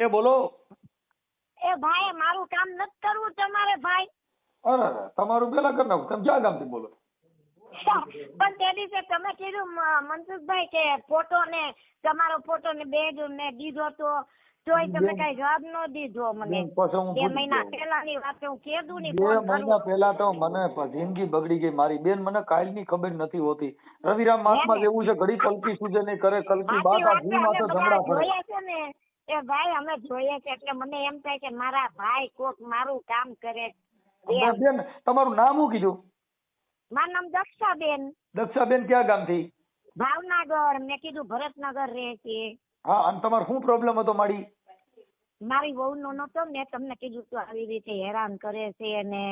એ બોલો. એ ભાઈ મારું કામ નથી કરવું તમારે ભાઈ. અરે તમારું પેલા કરી નાખું. તમે ક્યાં ગામથી બોલો? પણ તે દિવસે તમે કીધું મનસુખભાઈ કે ફોટો ને તમારો ફોટો ને બેગ મેં દીધો તો તોય તમે કઈ જવાબ ન દીધો મને. બે મહિના પહેલા ની વાત હું કીધું ની બે મહિના પહેલા તો મને જિંદગી બગડી ગઈ મારી. બેન મને કાલની ખબર નથી હોતી. રવિરામ માસમાં હે એવું જેવું છે ઘડી કલકી સુજે નહીં કરે કલકી બાત આ વાતમાં તો જમણા પડે છે ને. એ ભાઈ અમે જોઈએ છે એટલે મને એમ થાય કે મારા ભાઈ કોક મારું કામ કરે બેન. તમારું નામ શું કીધું? મારું નામ દક્ષાબેન. દક્ષાબેન ક્યાં ગામથી? ભાવનગર. મેં કીધું ભરતનગર રહે છે. હા અને તમારો શું પ્રોબ્લેમ હતો મારી? મારી વહુ નો નતો મેં તમને કીધું તો આવી રીતે હેરાન કરે છે અને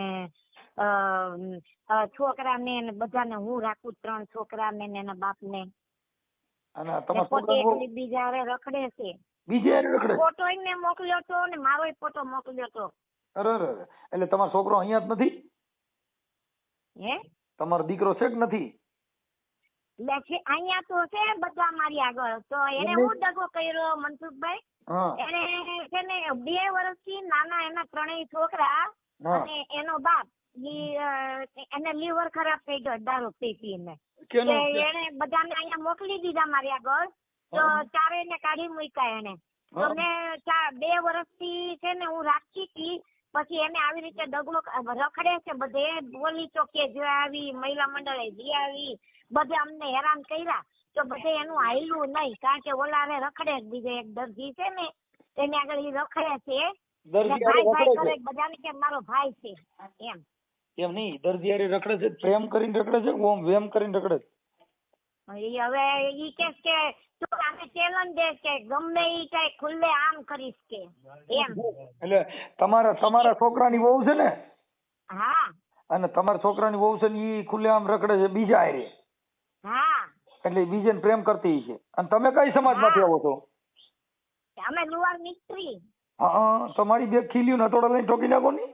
છોકરા છોકરાને ને બધાને હું રાખું ત્રણ છોકરાને ને એના બાપને. અને ને તમારા પોતે છોકરાને બીજા રખડે છે. બીજે હારે રખડે. ફોટો એને મોકલ્યો તો ને મારો ફોટો મોકલ્યો તો અરે અરે. એટલે તમારો છોકરો અહીંયા જ નથી? હે? તમારો દીકરો છે કે નથી? એટલે છે અહીંયા તો છે બધા મારી આગળ. તો એને હું દગો કર્યો મનસુખભાઈ? એને છે ને બે વર્ષથી નાના એના ત્રણેય છોકરા અને એનો બાપ. એને લીવર ખરાબ થઈ ગયો દારૂ પી પીને એને બધાને અહીંયા મોકલી દીધા મારી આગળ. તો હા. ચારે ને કાઢી મૂક્યા એને. તો. મેં ચા- બે વર્ષથી છે ને હું રાખતી હતી. પછી એને આવી રીતે દગલો રખડે છે બધે બોલી ચોકે જે આવી મહિલા મંડળે જે આવી બધે અમને હેરાન કર્યા. તો બધે એનું હાયલું નહીં કારણ કે ઓલારે રખડે બીજે એક દર્દી છે ને એને આગળ ઈ રખડે છે. દરજી ભાઈ ભાઈ કરે બધાને કે મારો ભાઈ છે એમ. એમ નહીં દરજી હારે રખડે છે પ્રેમ કરીને રખડે છે ઓમ વેમ કરીને રખડે છે? હવે ઈ કે કે આને ચેલેન્જ દે કે ગમે ઈ કઈ ખુલ્લે આમ કરીશ કે. એમ. એટલે તમારા તમારા છોકરાની વહુ છે ને? હા. અને તમારા છોકરાની વહુ છે ને ઈ ખુલ્લેઆમ રખડે છે બીજા હારે. હા. એટલે બીજાને પ્રેમ કરતી છે અને તમે કઈ સમાજમાંથી આવો છો? અમે લુવાર મિસ્ત્રી. હા તમારી બે ખીલ્યું નટોડા લઈને ઠોકી નાખો ને?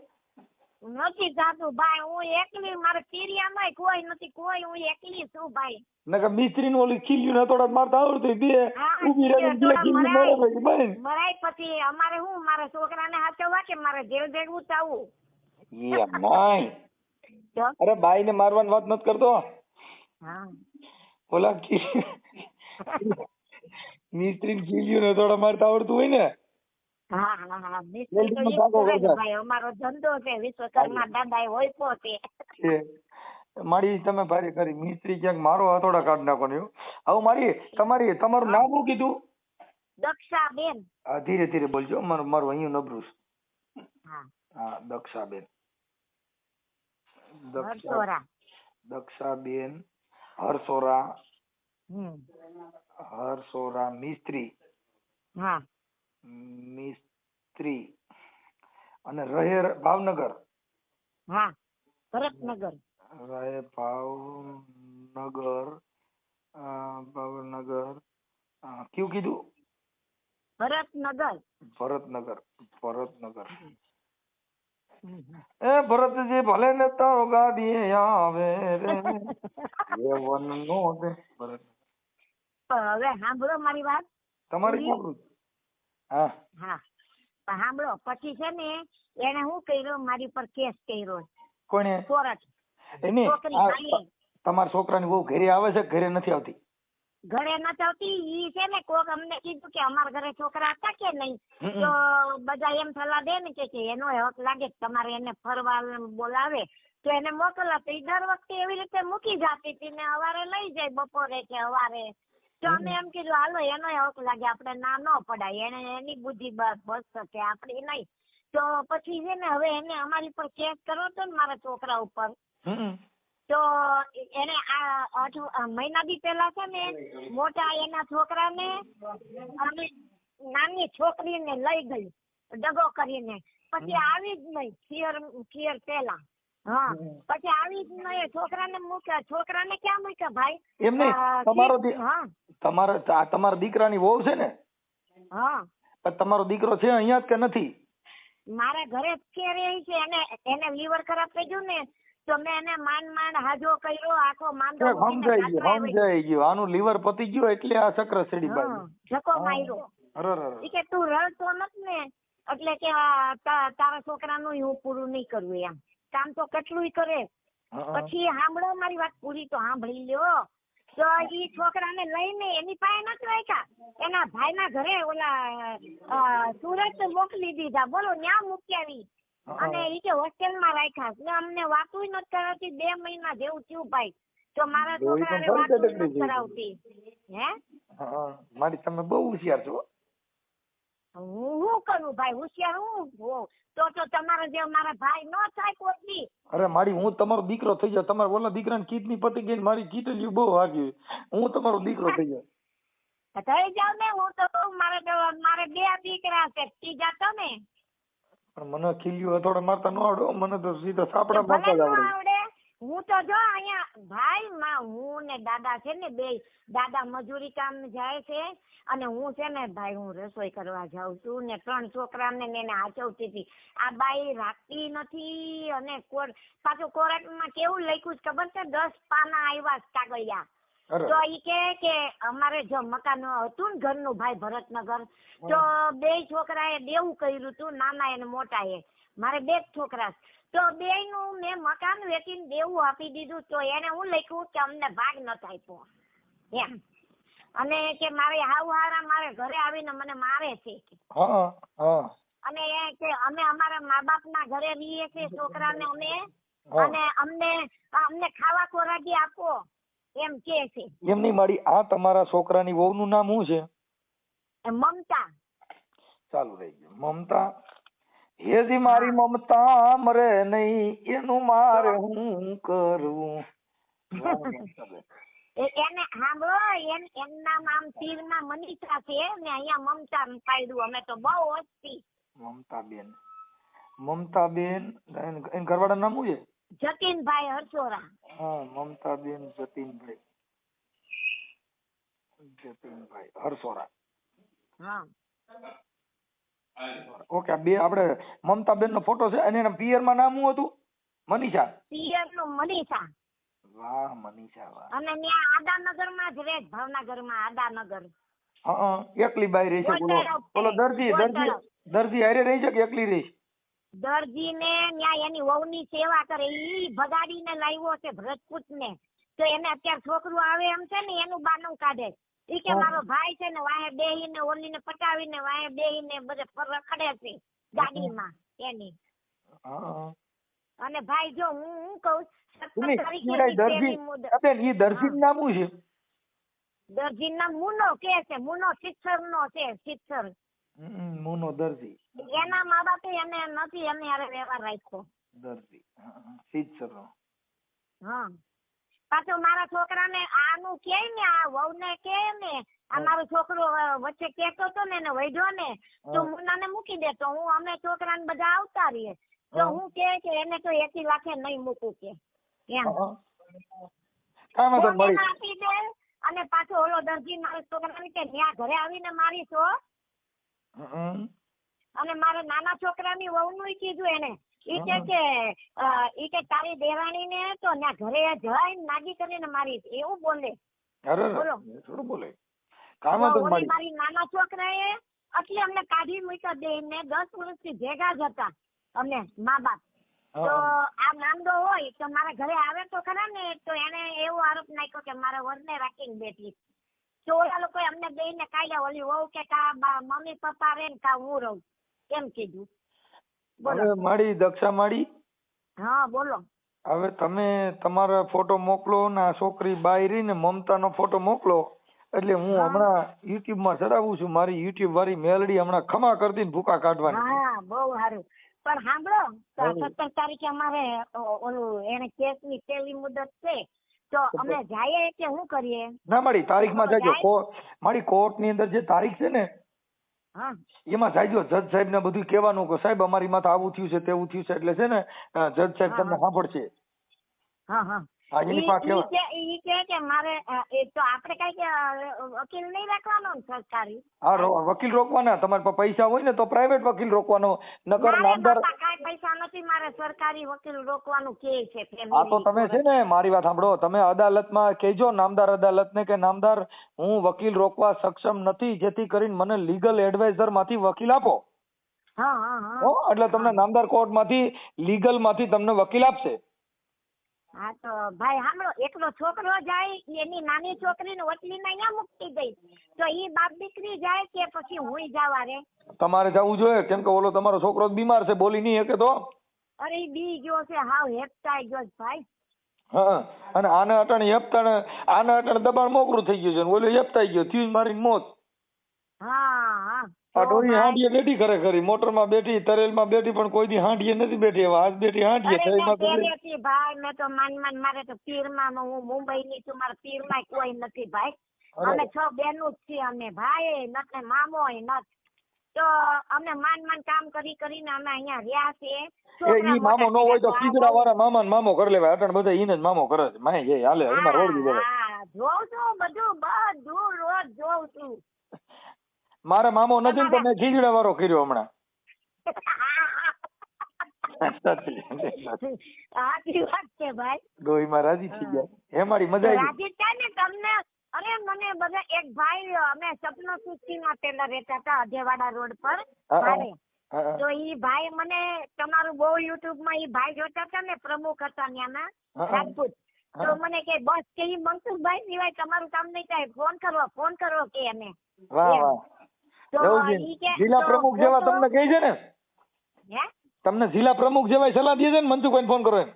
નથી જાતું ભાઈ હું એકલી મારે પીરિયામાં કોઈ નથી કોઈ હું એકલી છું ભાઈ. નકર મિસ્ત્રીનું ઓલી ખીલ્યું નટોડા મારતા આવડતું બે. હા, ઊભી રહીને બે ખીલ્યું મારે પછી બંધ. મરાય પછી અમારે શું મારા છોકરાને હાચવવા કે મારે જેલ ભેગું થવું અરે ભાઈ ને મારવાની વાત નથી કરતો? હા. ઓલા મિસ્ત્રી ખીલ્યું નટોડા મારતા આવડતું હોય ને. હા હા હા. મિસ્ત્રી તો વેલ્ડિંગનો ઈ જ ધાગો કરે છે કરતા. ભાઈ અમારો ધંધો છે વિશ્વકર્મા દાદા એ હોય પોતે મારી તમે ભારે કરી. મિસ્ત્રી ક્યાંક મારો હથોડા કાઢી નાખો ને હવે મારી તમારી તમારું નામ શું કીધું? દક્ષાબેન. હા ધીરે ધીરે બોલજો. મારું મારું અહીંયા નબળું હા. હા દક્ષાબેન. દક્ષા દક્ષાબેન હરસોરા. હરસોરા મિસ્ત્રી. હા. મિસ્ત્રી અને રહે ભાવનગર. હા ભરતનગર. રહે ભાવનગર ભાવનગર કયું કીધું? ભરતનગર. ભરતનગર ભરતનગર. એ ભરતજી ભલે ને તારો ગાડી આવે રે. એ વનનો દે. ભરત હવે સાંભળો મારી વાત. તમારે પૂરી? હા. પણ સાંભળો પછી છે ને એને શું કર્યો? મારી પર કેસ કર્યો. કોણે? ચોરટ એને? તમારા છોકરાની બહુ ઘરે આવે છે ઘરે નથી આવતી? ઘરે ન આવતી? ઈ છે ને કોક અમને કીધું કે અમારા ઘરે છોકરા હતા કે નહીં? તો બધા એમ સલાહ દે ને કે કે એનો હક લાગે તમારે એને ફરવા બોલાવે. તો એને મોકલા. તો ઈ દર વખતે એવી રીતે મૂકી જતી હતી ને અવારે લઈ જાય બપોરે કે અવારે તો અમે એમ કીધું હાલો એનો હક લાગે આપણે ના ન પડાય એને એની બુદ્ધિ બસ કે આપણે નહીં. તો પછી છે ને હવે એને અમારી પર કેસ કરો હતો ને મારા છોકરા ઉપર. તો એને આ મહિના બી પેલા છે ને મોટા એના છોકરાને અમે નાની છોકરીને લઈ ગઈ દગો કરીને. પછી આવી જ નહીં ફિયર ફિયર પેલા હા. પછી આવી જ નહીં છોકરાને મૂક્યા. છોકરાને ક્યાં મૂક્યા ભાઈ? એમ તમારો હા. તમારા આ તમારા દીકરાની વહુ છે ને? હા. પણ તમારો દીકરો છે અહીંયા જ કે નથી? મારા ઘરે જ કે રહી છે એને એને લીવર ખરાબ થઈ ગયું ને તો મેં એને માંડ માંડ હાજો કર્યો આખો માંદો સમજાઈ ગયો સમજાઈ ગયો. આનું લીવર પતી ગયું એટલે આ ચક્ર સડી બાજુ. ઝકો માર્યો. અરે કે તું રડતો નથી ને એટલે કે તારા છોકરાનું હું પૂરું નહીં કરવું એમ. કામ તો કેટલું કરે. પછી સાંભળો મારી વાત પૂરી તો સાંભળી લ્યો. તો ઈ છોકરાને લઈને એની પાસે નથી રાખ્યા. એના ભાઈના ઘરે ઓલા સુરત મોકલી દીધા. બોલો ન્યા મૂકી અને ઈ કે હોસ્ટેલમાં રાખ્યા. ને અમને વાતું નથી કરાવતી. બે મહિના જેવું થયું ભાઈ. તો મારા છોકરા ને છોકરાને વાતું નથી કરાવતી. હા. મારી તમે બહુ હોશિયાર છો. હું શું કરું ભાઈ? હોશિયાર હું. તો તો તમારા જેવા મારા ભાઈ નો થાય કોઈ અરે મારી હું તમારો દીકરો થઈ જાઉં. તમારા ઓલા દીકરાને કીટની પતી ગઈ મારી કીટલી બહુ વાગી હું તમારો દીકરો થઈ જાઉં. થઈ જાવ ને. હું તો મારે મારે બે દીકરા છે. ત્રીજા તમે? પણ મને ખીલ્યું હથોડે મારતા ન આવડે મને તો સીધા સાપડા મારતા જ આવડે. હું તો જો અહીંયા ભાઈ માં હું ને દાદા છે ને બે દાદા મજૂરી કામ જાય છે અને હું છે ને ભાઈ હું રસોઈ કરવા જાઉં છું ને ત્રણ છોકરાને ને એને હાચવતી હતી. આ બાઈ રાખતી નથી અને કોર પાછું કોર્ટમાં કેવું લખ્યું છે ખબર છે? દસ પાના આવ્યા કાગળિયા. તો ઈ કે કે અમારે જો મકાન હતું ને ઘરનું ભાઈ ભરતનગર તો બે છોકરાએ દેવું કર્યું હતું નાના એને મોટા એ મારે બે જ છોકરા. તો બે નું મેં મકાન વેચીને દેવું આપી દીધું તો એને હું લખ્યું કે અમને ભાગ નતો આપ્યો એમ. અને કે મારે હાવ હારા મારે ઘરે આવીને મને મારે છે અને એ કે અમે અમારા મા બાપ ના ઘરે રહીએ છીએ છોકરાને અમે. અને અમને અમને ખાવા ખોરાકી આપો એમ કે છે. એમની મારી આ તમારા છોકરાની વહુનું નામ શું છે? મમતા. ચાલુ રહી ગયું. મમતા હેજી મારી મમતા મરે નહીં એનું મારે હું. કરું? એ- એને સાંભળો એમ એમના નામ તીર ના મનીષા છે ને અહીંયા મમતા પાડ્યું અમે તો બહુ ઓછી. મમતાબેન. મમતા બેન એન ઘરવાળા નામ શું છે? જતીનભાઈ હરસોરા. હા મમતાબેન જતીનભાઈ. જતીનભાઈ હરસોરા. હા. ઓકે આ બે આપણે મમતાબેન નો ફોટો છે અને એના પિયરમાં નામ શું હતું? મનીષા. પિયરનું મનીષા. વાહ મનીષા વાહ. અને ત્યાં આદાનગરમાં જ રહે ભાવનગરમાં આદાનગર. હા હા, એકલી બાઈ રહી છે બોલો. બોલો દરજી દરજી દરજી હારે રહી છે કે એકલી રહી દરજી ને ત્યાં એની વહુ ની સેવા કરે ઈ ભગાડીને લાવ્યો છે ભરતપૂત ને તો એને અત્યારે છોકરું આવે એમ છે ને એનું બાનું કાઢે. ઈ કે મારો ભાઈ છે ને વાહે બેહીને ઓલીને પટાવીને વાહે બેહીને બધે રખડે છે ગાડીમાં એની. અને ભાઈ જો હું હું કહું દરજી નીચેની મુદત અબેન ઈ દરજી નું નામ શું છે? દરજીના મુનો કે છે મુનો શિક્ષર નો છે શિક્ષર મુનો દર્જી. એના મા બાપે એને નથી એને હારે વ્યવહાર રાખ્યો. દરજી હા, હા. પાછો મારા છોકરાને આનું કે ને આ વહુને કે ને આ મારો છોકરો વચ્ચે કેતો તો ને એને વૈધો ને તો મુન્ના મુન્નાને મૂકી દે. તો હું અમે છોકરાને બધા આવતા રહીએ. તો હું. કે કે એને તો એકી લાખે નહીં મૂકું કે. એમ. આપી દે અને પાછો ઓલો દરજી મારા છોકરાને કે ન્યા ઘરે આવીને મારી છો અને મારા નાના છોકરાની વહુનું કીધું એને. ઈ કે કે ઈ કે તારી દેરાણીને તો ના ઘરે જઈને નાગી કરીને મારી એવું બોલે. અરે થોડું બોલે. કામ તો મારી? મારી નાના છોકરાએ એટલે અમને કાઢી મૂક્યા બે ને દસ વર્ષથી ભેગા જ હતા અમને મા બાપ. તો આ નામદો હોય તો મારા ઘરે આવે તો ખરા ને તો એને એવો આરોપ નાખ્યો કે મારા વરને રાખીને બેઠી તો ઓલા લોકોએ અમને બેયને કાઢ્યા ઓલી વહુ કે કા બા- મમ્મી પપ્પા રે ને કા હું રહું? એમ કીધું. હવે મારી દક્ષા માડી હા બોલો. હવે તમે તમારા ફોટો મોકલો ને આ છોકરી બાઈ રહી ને મમતાનો ફોટો મોકલો. એટલે હું હમણાં યુટ્યુબમાં ચડાવું છું. મારી યુટ્યુબ વાળી મેલડી હમણાં ખમા કરતી ને ભૂકા કાઢવાની હા બહુ સારું. પણ સાંભળો સત્તર તારીખે અમારે ઓલું એને કેસની છેલ્લી મુદત છે. તો અમે જઈએ કે શું કરીએ? ના મારી તારીખમાં જાય? જજો મારી કોર્ટની અંદર જે તારીખ છે ને એમાં જાજો જજ સાહેબ ને બધું કહેવાનું કે સાહેબ અમારી માથે આવું થયું છે તેવું થયું છે એટલે છે ને જજ સાહેબ તમને સાંભળશે. હા હા હા. એની પાસે ઈ કે કે કે મારે તો આપણે કઈ વકીલ નહીં રાખવાનો સરકારી. હા વકીલ રોકવાના. તમારે પૈસા હોય ને તો પ્રાઇવેટ વકીલ રોકવાનો. નકર નામદાર બાપા પૈસા નથી મારે સરકારી વકીલ રોકવાનું કે છે હા તો તમે છે ને મારી વાત સાંભળો. તમે અદાલતમાં કહેજો નામદાર અદાલતને કે નામદાર હું વકીલ રોકવા સક્ષમ નથી જેથી કરીને મને લીગલ એડવાઇઝરમાંથી વકીલ આપો. હા હા એટલે તમને નામદાર કોર્ટમાંથી લીગલમાંથી તમને વકીલ આપશે. હા તો ભાઈ સાંભળો એકલો છોકરો જાય એની નાની છોકરીને વકીલીને અહીંયા મૂકી દઈ તો ઈ બાપ દીકરી જાય કે પછી હુંય જાવા રે? તમારે જવું જોઈએ. કેમ કે ઓલો તમારો છોકરો જ બીમાર છે બોલી નહીં શકે તો? અરે ઈ બી ગયો છે હાવ હેપતાઈ ગયો છે ભાઈ. હા અને આને અટણ હેપતાણ આને અટણ દબાણ મોકરું થઈ ગયું છે ઓલો હેપતાઈ ગયો થયું મારી મોત. હા હા. આ ડોરી હાંડીએ બેઠી ખરે ખરી મોટરમાં બેઠી તરેલમાં બેઠી પણ કોઈ દી હાંડીએ નથી બેઠી. હવે આજ બેઠી હાંડીએ થઈ મેં ભાઈ? મેં તો માન માન મારે તો પીરમાં હું મુંબઈ ની છું મારા પીરમાં કોઈ નથી ભાઈ. અમે છ બેનું જ છીએ અમે ભાઈ. નથ ને મામો નથ. તો અમે માન માન કામ કરી કરીને અમે અહીંયા રહ્યા છીએ. એ ઈ મામો નો હોય તો ખીજડા વાળા મામા ને મામો કરી લેવાય. અટણ બધા ઈને જ મામો કરે છે. માય જે હાલે એમાં રોડ દીધો જોઉં છું બધું બધું રોજ જોઉં છું. મારે મામો નથી તો મેં ખીજડા વાળો કર્યો હમણાં. સાચી વાત છે ભાઈ. ડોહીમાં રાજી થઈ ગયા. હે. મારી મજા આવી? ને તમને? અરે મને બધા એક ભાઈ અમે સપનો સુસ્તીમાં પેલા રહેતા હતા અજેવાડા રોડ પર. હા, હા. ભાડે. હા, હા. તો ઈ ભાઈ મને તમારું બહુ યુટ્યુબમાં ઈ ભાઈ જોતા હતા ને પ્રમુખ હતા ત્યાંના. રાજપૂત. તો મને કે બસ કે ઈ મનસુખભાઈ સિવાય તમારું કામ નહીં થાય. ફોન કરવો ફોન કરવો કે વાહ વાહ. કે જિલ્લા પ્રમુખ જેવા તમને કહે છે ને? તમને જિલ્લા પ્રમુખ જેવા સલાહ દે છે ને મનસુખભાઈ ફોન કરો એમ.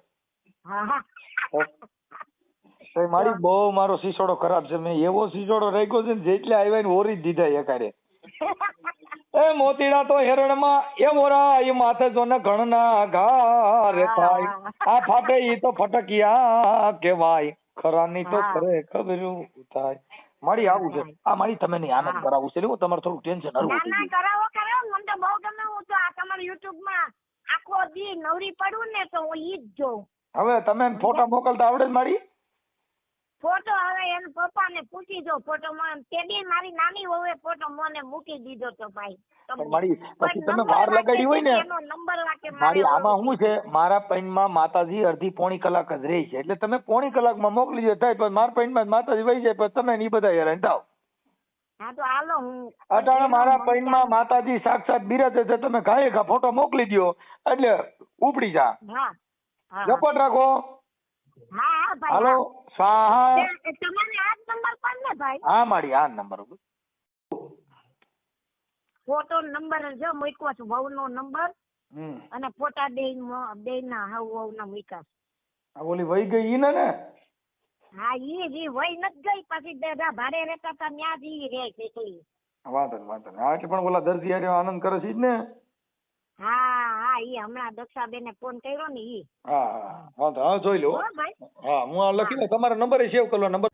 તો મારી બહુ મારો સિસોડો ખરાબ છે. મેં એવો સિસોડો રાખ્યો છે ને જેટલે આવ્યા ને ઓરી જ દીધા એકારે. એ મોતીડા તો હેરણમાં એ મોરા એ માથે જો ને ઘણના ઘારે થાય. આ ફાટે ઈ તો ફટકિયા કેવાય ખરાની તો ખરે ખબરું થાય મારી આવું છે. આ મારી તમે નહીં આનંદ કરાવું. છે હું તમારે થોડું ટેન્શન હળવું ના થઈ ના ગયું. કરાવો કરાવો. મને તો બહુ ગમે. હું તો આ તમારા યુટ્યુબમાં આખો દી નવરી પડું ને તો હું ઈ જ જોઉં. હવે તમે ફોટા મોકલતા આવડે જ મારી? ફોટો હવે એના પપ્પાને પૂછી જો ફોટો મને તે બી મારી નાની વહુએ ફોટો મને મૂકી દીધો તો ભાઈ. મારી પછી તમે વાર લગાડી હોય ને નંબર મારી આમાં શું છે? મારા પૈનમાં માતાજી અડધી પોણી કલાક જ રહી છે. એટલે તમે પોણી કલાકમાં મોકલી દો થાય પણ મારા પૈનમાં માતાજી વહી જાય પણ તમે નહીં બધા હેરાન થાવ. અટાણે મારા પૈનમાં માતાજી સાક્ષાત બિરાજે છે. તમે ઘાએ ઘા ફોટો મોકલી દો એટલે ઉપડી જા. ઝપટ રાખો. હા હા. ભાઈ હાલો સ્વાહા તમારે આ જ નંબર પર ને ભાઈ? હા મારી આ નંબર ફોટો નંબર જો મૂક્યો છું વહુ નો નંબર અને ફોટા બે બે ના હાવ વહુ ના મૂક્યા છે. ઓલી વહી ગઈ ઈ ને ને? હા ઈ જ વહી નથી ગઈ પછી દેડા ભાડે રહેતા હતા ત્યાં જ રહે છે. વાંધો વાંધો હા એટલે પણ ઓલા દર્દી હારે આનંદ કરે છે ને? હા હા ઈ હમણાં દક્ષાબેને ફોન કર્યો ને ઈ. હા હા હા. જોઈ લો. હા હું આ લખી લઉં તમારો નંબર સેવ કરો નંબર